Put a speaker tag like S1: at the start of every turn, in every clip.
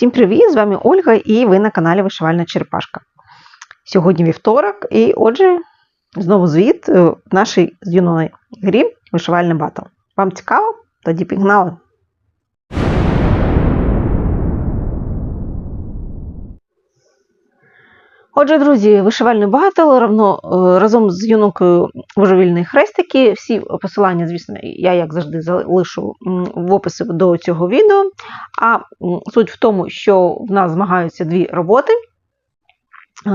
S1: Всім привіт! З вами Ольга і ви на каналі Вишивальна Черепашка. Сьогодні вівторок, і отже, знову звіт е, в нашій з юної грі Вишивальний батл. Вам цікаво? Тоді пігнали! Отже, друзі, вишивальний батл равно е, разом з юнокою божевільні хрестики. Всі посилання, звісно, я, як завжди, залишу в описі до цього відео. А суть в тому, що в нас змагаються дві роботи. Е,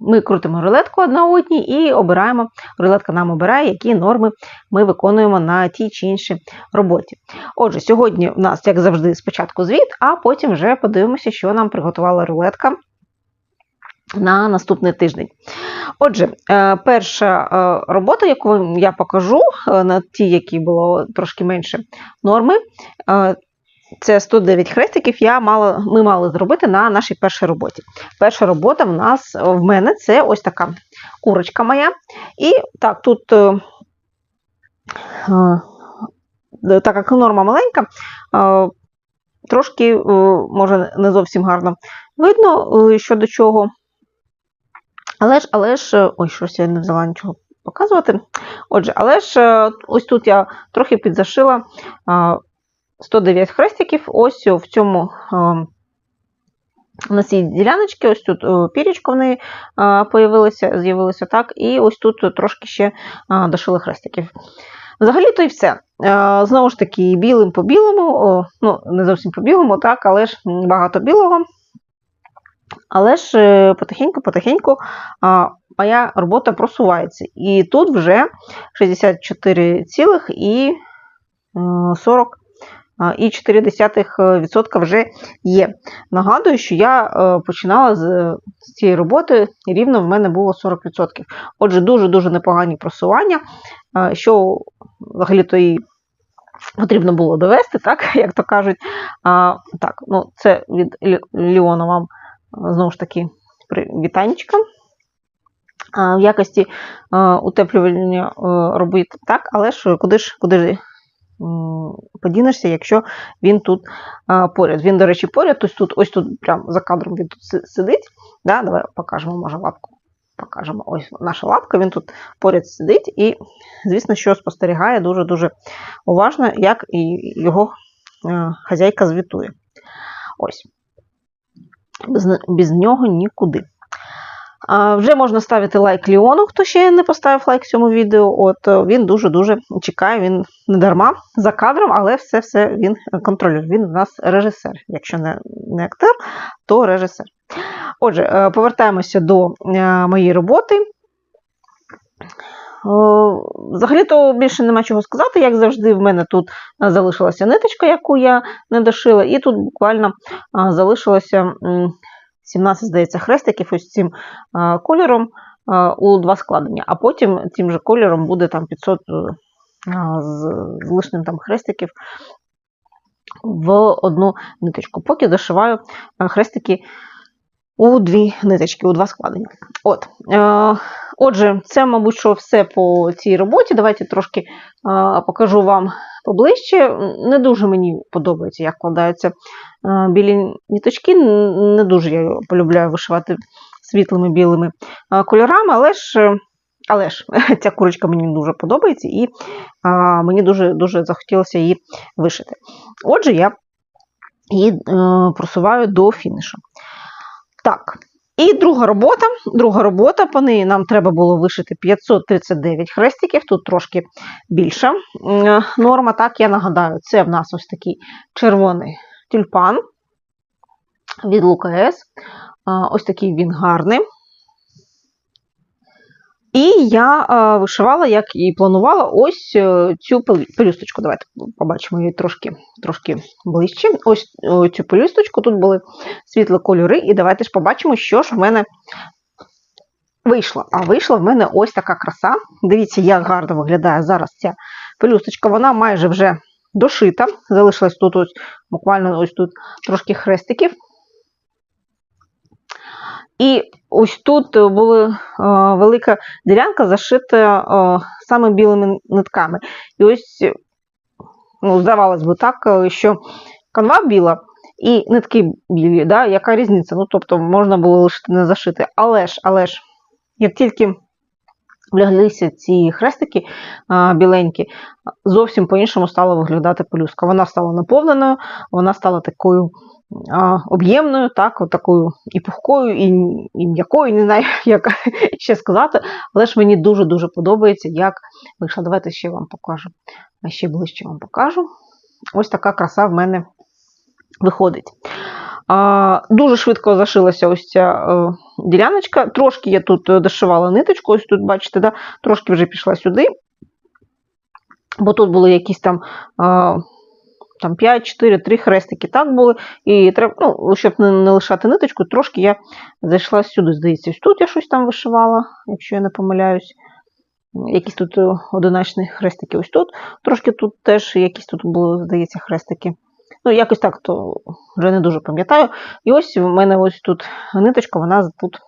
S1: Ми крутимо рулетку одна одній і обираємо, рулетка нам обирає, які норми ми виконуємо на тій чи іншій роботі. Отже, сьогодні у нас, як завжди, спочатку звіт, а потім вже подивимося, що нам приготувала рулетка на наступний тиждень. Отже, е, перша е, робота, яку я покажу, е, на ті, які було трошки менше норми, це 109 хрестиків я мала, ми мали зробити на нашій першій роботі. Перша робота в нас в мене це ось така курочка моя. І так, тут так як норма маленька, трошки, може, не зовсім гарно видно, що до чого. Але ж, але ж, е, ой, щось я не взяла нічого показувати. Отже, але ж е, ось тут я трохи підзашила е, 109 хрестиків. Ось в цьому е, на цій діляночці, ось тут е, пірічка в неї е, появилася, з'явилося так, і ось тут трошки ще е, дошили хрестиків. Взагалі то і все. Е, Знову ж таки, білим по білому, ну, не зовсім по білому, так, але ж багато білого. Але ж е, потихеньку-потихеньку моя робота просувається. І тут вже 64 цілих і е, 40 а, і 4% вже є. Нагадую, що я е, починала з, цієї роботи, і рівно в мене було 40%. Отже, дуже-дуже непогані просування, е, що взагалі-то і потрібно було довести, так, як то кажуть. А, так, ну, це від Лі- Ліона вам знову ж таки вітанечка. В якості утеплювання робити так, але ж куди ж куди подінешся, якщо він тут поряд. Він, до речі, поряд, ось тут, ось тут прямо за кадром він тут сидить. Да? Давай покажемо, може, лапку. Покажемо. Ось наша лапка, він тут поряд сидить і, звісно, що спостерігає дуже-дуже уважно, як і його е, хазяйка звітує. Ось без, нього нікуди. А, вже можна ставити лайк Ліону, хто ще не поставив лайк цьому відео. От е, він дуже-дуже чекає, він не дарма за кадром, але все-все він контролює. Він у нас режисер. Якщо не, не актер, то режисер. Отже, е, повертаємося до е, моєї роботи. Взагалі-то більше нема чого сказати. Як завжди, в мене тут е, залишилася ниточка, яку я не дошила, і тут буквально залишилося 17, здається, хрестиків ось цим кольором у два складення, а потім тим же кольором буде там 500 е, з, лишнім там хрестиків в одну ниточку. Поки дошиваю хрестики у дві ниточки, у два складення. От. Отже, це, мабуть, що все по цій роботі. Давайте трошки покажу вам поближче. Не дуже мені подобається, як вкладаються білі ніточки. Не дуже я полюбляю вишивати світлими білими кольорами, але ж. Але ж ця курочка мені дуже подобається, і мені дуже дуже захотілося її вишити. Отже, я її е, просуваю до фінішу. Так, і друга робота. Друга робота, по неї нам треба було вишити 539 хрестиків, тут трошки більша норма. Так, я нагадаю, це в нас ось такий червоний тюльпан від Лукаес. Ось такий він гарний. І я е, вишивала, як і планувала, ось е, цю пелюсточку. Давайте побачимо її трошки, трошки ближче. Ось е, цю пелюсточку, тут були світлі кольори, і давайте ж побачимо, що ж в мене вийшло. А вийшла в мене ось така краса. Дивіться, як гарно виглядає зараз ця пелюсточка. Вона майже вже дошита. Залишилось тут ось буквально ось тут трошки хрестиків. І ось тут була е, велика ділянка зашита е, саме білими нитками. І ось, ну, здавалось би, так, е, що канва біла, і нитки білі, да? яка різниця? Ну, тобто можна було лишити не зашити. Але ж, але ж, як тільки вляглися ці хрестики біленькі, зовсім по-іншому стала виглядати пелюстка. Вона стала наповненою, вона стала такою об'ємною, так, такою і пухкою, і, і м'якою, не знаю, як ще сказати. Але ж мені дуже-дуже подобається, як вийшла. Давайте ще вам покажу. Ще ближче вам покажу. Ось така краса в мене виходить. А, Дуже швидко зашилася ось ця е, діляночка. Трошки я тут е, дошивала ниточку, ось тут, бачите, да? трошки вже пішла сюди, бо тут були якісь там. А, там 5, 4, 3 хрестики так були. І треба, ну, щоб не, лишати ниточку, трошки я зайшла сюди, здається, тут я щось там вишивала, якщо я не помиляюсь. Якісь тут е, одиночні хрестики ось тут. Трошки тут теж якісь тут були, здається, хрестики. Ну, якось так, то вже не дуже пам'ятаю. І ось в мене ось тут ниточка, вона тут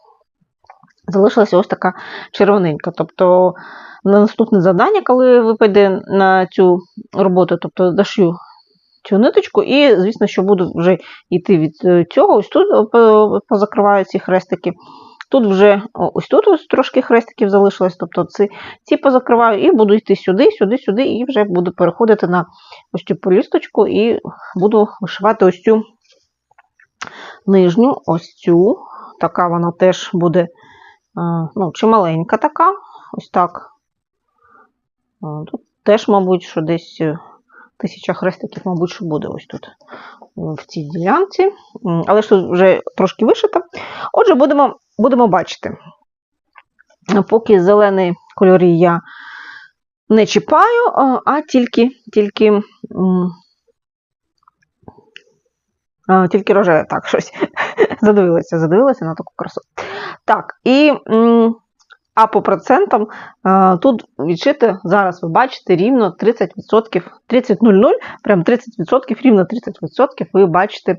S1: залишилася ось така червоненька. Тобто на наступне завдання, коли випаде на цю роботу, тобто дошью цю ниточку, і, звісно, що буду вже йти від е, цього, ось тут позакриваю ці хрестики. Тут вже ось тут ось трошки хрестиків залишилось, тобто ці ці позакриваю і буду йти сюди, сюди, сюди, і вже буду переходити на ось цю полісточку і буду вишивати ось цю нижню, ось цю. Така вона теж буде ну, чималенька така. Ось так. Тут теж, мабуть, що десь е, тисяча хрестиків, мабуть, що буде ось тут в цій ділянці. Але ж тут вже трошки вишито. Отже, будемо будемо бачити. Поки зелений кольорі я не чіпаю, а тільки тільки, тільки рожеве, так, щось задивилася, задивилася на таку красу. Так, і а по процентам тут відшити, зараз ви бачите, рівно 30%, 30,00, прям 30%, рівно 30% ви бачите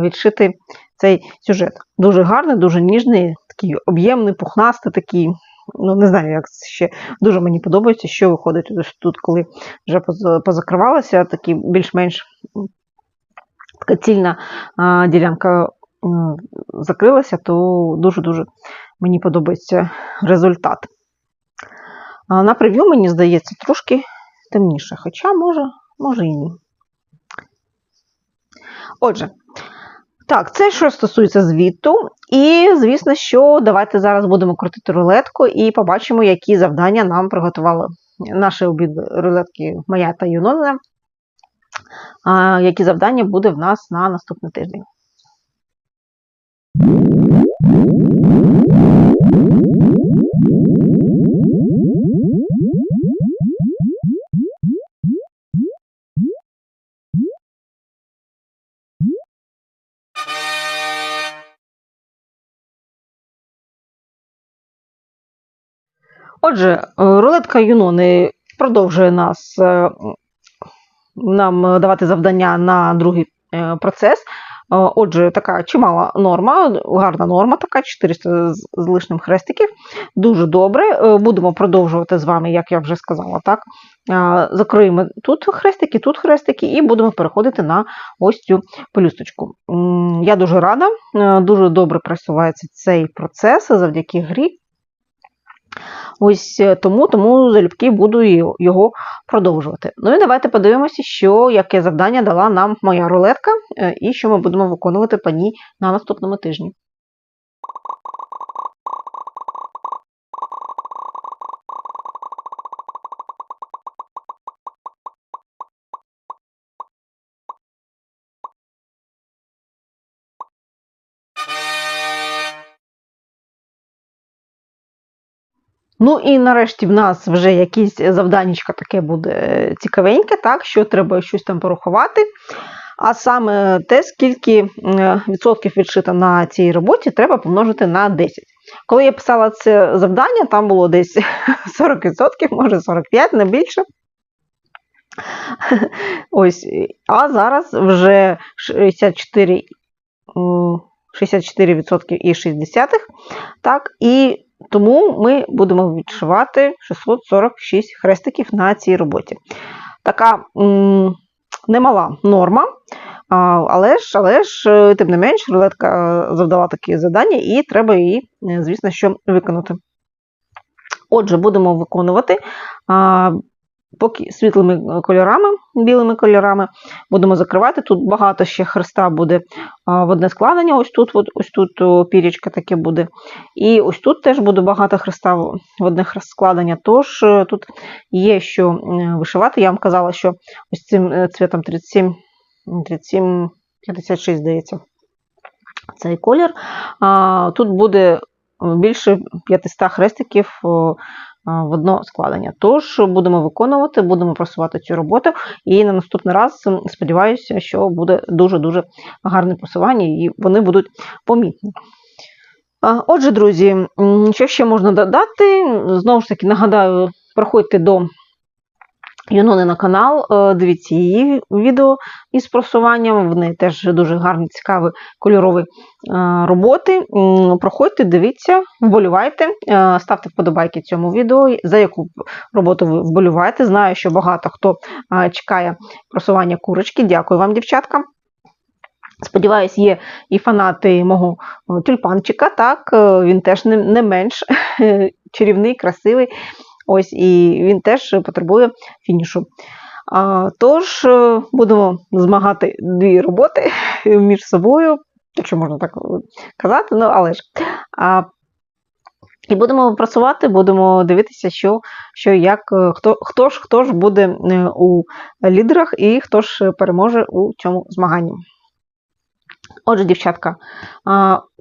S1: відшити цей сюжет. Дуже гарний, дуже ніжний, такий об'ємний, пухнастий, такий. Ну, не знаю, як ще дуже мені подобається, що виходить тут, коли вже позакривалася, такі більш-менш така цільна ділянка закрилася, то дуже-дуже мені подобається результат. На прев'ю, мені здається, трошки темніше, хоча може, може і ні. Отже, так, це що стосується звіту. І, звісно, що давайте зараз будемо крутити рулетку і побачимо, які завдання нам приготували наші обід рулетки Моя та Юнона. Які завдання буде в нас на наступний тиждень. Отже, е, рулетка Юнони продовжує нас е, нам давати завдання на другий е, процес. Отже, така чимала норма, гарна норма, така 400 з лишним хрестиків. Дуже добре. Будемо продовжувати з вами, як я вже сказала. так. Закриємо тут хрестики, тут хрестики, і будемо переходити на ось цю пелюсточку. Я дуже рада, дуже добре просувається цей процес завдяки грі. Ось е, тому тому залюбки буду його продовжувати. Ну і давайте подивимося, що яке завдання дала нам моя рулетка, е, і що ми будемо виконувати по ній на наступному тижні. Ну і нарешті в нас вже якісь завданнячка таке буде цікавеньке, так, що треба щось там порахувати. А саме те, скільки відсотків відшито на цій роботі, треба помножити на 10. Коли я писала це завдання, там було десь 40%, може 45%, не більше. Ось, А зараз вже 64 64% і 60%. Так, і тому ми будемо відшивати 646 хрестиків на цій роботі. Така немала норма. Але ж, але ж, е, тим не менш, рулетка завдала таке завдання, і треба її, е, звісно, що виконати. Отже, будемо виконувати поки світлими кольорами, білими кольорами. Будемо закривати. Тут багато ще хреста буде а, в одне складення. Ось тут, ось тут пірічка таке буде. І ось тут теж буде багато хреста в одне складення. Тож е, тут є що е, вишивати. Я вам казала, що ось цим е, цвітом 37, 37 56, здається, цей колір. Тут буде більше 500 хрестиків в одно складення. Тож будемо виконувати, будемо просувати цю роботу. І на наступний раз сподіваюся, що буде дуже-дуже гарне просування і вони будуть помітні. Отже, друзі, що ще можна додати? Знову ж таки, нагадаю, проходьте до Юнони на канал, е, дивіться її відео із просуванням. В неї теж дуже гарні, цікаві кольорові е, роботи. Проходьте, дивіться, вболівайте, е, ставте вподобайки цьому відео, за яку роботу ви вболіваєте. Знаю, що багато хто чекає просування курочки. Дякую вам, дівчатка. Сподіваюсь, є і фанати мого тюльпанчика. Так, він теж не менш чарівний, красивий. Ось і він теж потребує фінішу. А, тож е, будемо змагати дві роботи між собою, якщо можна так казати, ну але ж. А, і будемо працювати, будемо дивитися, що, що як, е, хто, хто, ж, хто ж буде е, у лідерах і хто ж переможе у цьому змаганні. Отже, дівчатка,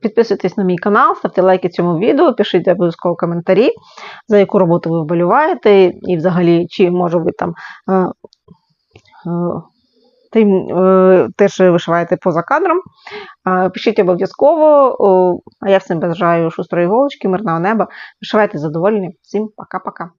S1: підписуйтесь на мій канал, ставте лайки цьому відео, пишіть обов'язково коментарі, за яку роботу ви вболіваєте, і взагалі, чи може ви там е, е, тим, е, теж вишиваєте поза кадром. Пишіть обов'язково, а я всім бажаю шустрої голочки, мирного неба. Вишивайте задоволення. Всім пока-пока.